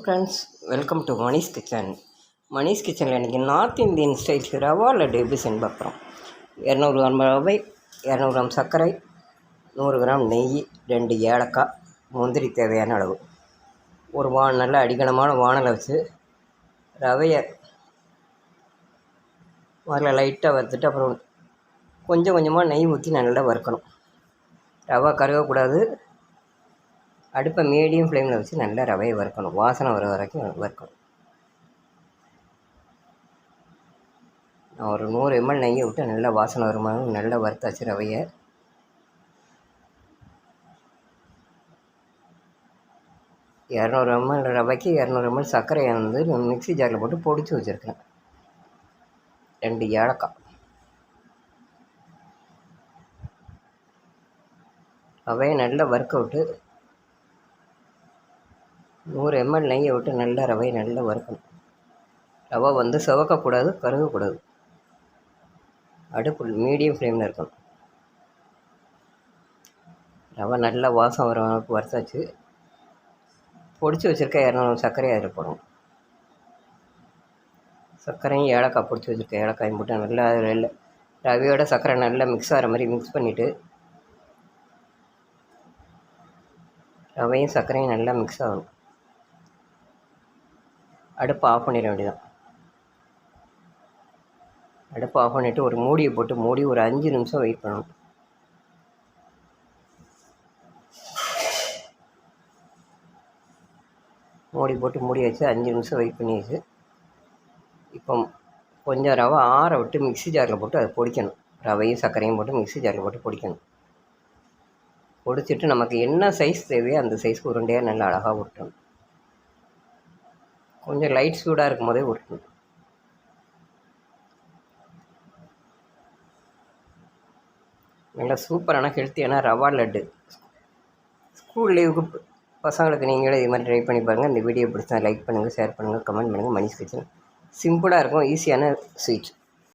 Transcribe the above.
Friends welcome to Manish kitchen Manish கிச்சனில் இன்றைக்கி North Indian style rava laddu எப்படி செஞ்சு பார்க்குறோம். இரநூறு கிராம் ரவை இரநூறு கிராம் சர்க்கரை நூறு கிராம் நெய் ரெண்டு ஏலக்காய் முந்திரி தேவையான அளவு. ஒரு வா நல்ல அடிக்கணமான வானலை வச்சு ரவையை முதல்ல லைட்டாக வறுத்துட்டு அப்புறம் கொஞ்சம் கொஞ்சமாக நெய் ஊற்றி நல்லா வறுக்கணும். ரவை கருகக்கூடாது. அடுப்பை மீடியம் ஃப்ளேமில் வச்சு நல்லா ரவையை வறுக்கணும். வாசனை வர வரைக்கும் வறுக்கணும். நான் ஒரு நூறு எம்எல் நெய்யை விட்டு நல்லா வாசனை வருமானம் நல்லா வறுத்தாச்சு ரவையை. இரநூறு எம்எல் ரவைக்கு இரநூறு எம்எல் சர்க்கரை வந்து மிக்ஸி ஜாரில் போட்டு பொடிச்சு வச்சுருக்கேன் ரெண்டு ஏலக்காய். ரவையை நல்லா வறுக்க விட்டு நூறு எம்எல் நெய்யை விட்டு நல்லா ரவை நல்லா வறுக்கணும். ரவை வந்து சிவக்கக்கூடாது கருகக்கூடாது. அடுப்பு மீடியம் ஃப்ளேமில் இருக்கணும். ரவை நல்லா வாசம் வர அளவுக்கு வறுத்தாச்சு. பொடிச்சு வச்சுருக்க இரநூறு சர்க்கரையை அதில் போடணும். சர்க்கரையும் ஏலக்காய் பொடிச்சு வச்சுருக்க ஏலக்காயும் போட்டு நல்லா அதில் ரவையோட சர்க்கரை நல்லா மிக்ஸ் ஆகிற மாதிரி மிக்ஸ் பண்ணிவிட்டு ரவையும் சர்க்கரையும் நல்லா மிக்ஸ் ஆகணும். அடுப்பை ஆஃப் பண்ணிட வேண்டியதான் அடுப்பை ஆஃப் பண்ணிவிட்டு ஒரு மூடியை போட்டு மூடி ஒரு அஞ்சு நிமிஷம் வெயிட் பண்ணணும். மூடி போட்டு மூடி வச்சு அஞ்சு நிமிஷம் வெயிட் பண்ணியாச்சு. இப்போ கொஞ்சம் ரவை ஆற விட்டு மிக்ஸி ஜாரில் போட்டு அதை பொடிக்கணும். ரவையும் சர்க்கரையும் போட்டு மிக்ஸி ஜாரில் போட்டு பொடிக்கணும். பொடிச்சிட்டு நமக்கு என்ன சைஸ் தேவையோ அந்த சைஸ்க்கு உருண்டையாக நல்லா அழகாக விட்டணும் கொஞ்சம் லைட் சூடாக இருக்கும் போதே உருட்டணும் நல்லா சூப்பரான ஹெல்த்தியான ரவா லட்டு. ஸ்கூல் லீவுக்கு பசங்களுக்கு நீங்களே இது மாதிரி ட்ரை பண்ணி பாருங்கள் இந்த வீடியோ பிடிச்சா லைக் பண்ணுங்கள் ஷேர் பண்ணுங்கள் கமெண்ட் பண்ணுங்கள் மணிஷ் கிச்சன் சிம்பிளாக இருக்கும் ஈஸியான ஸ்வீட்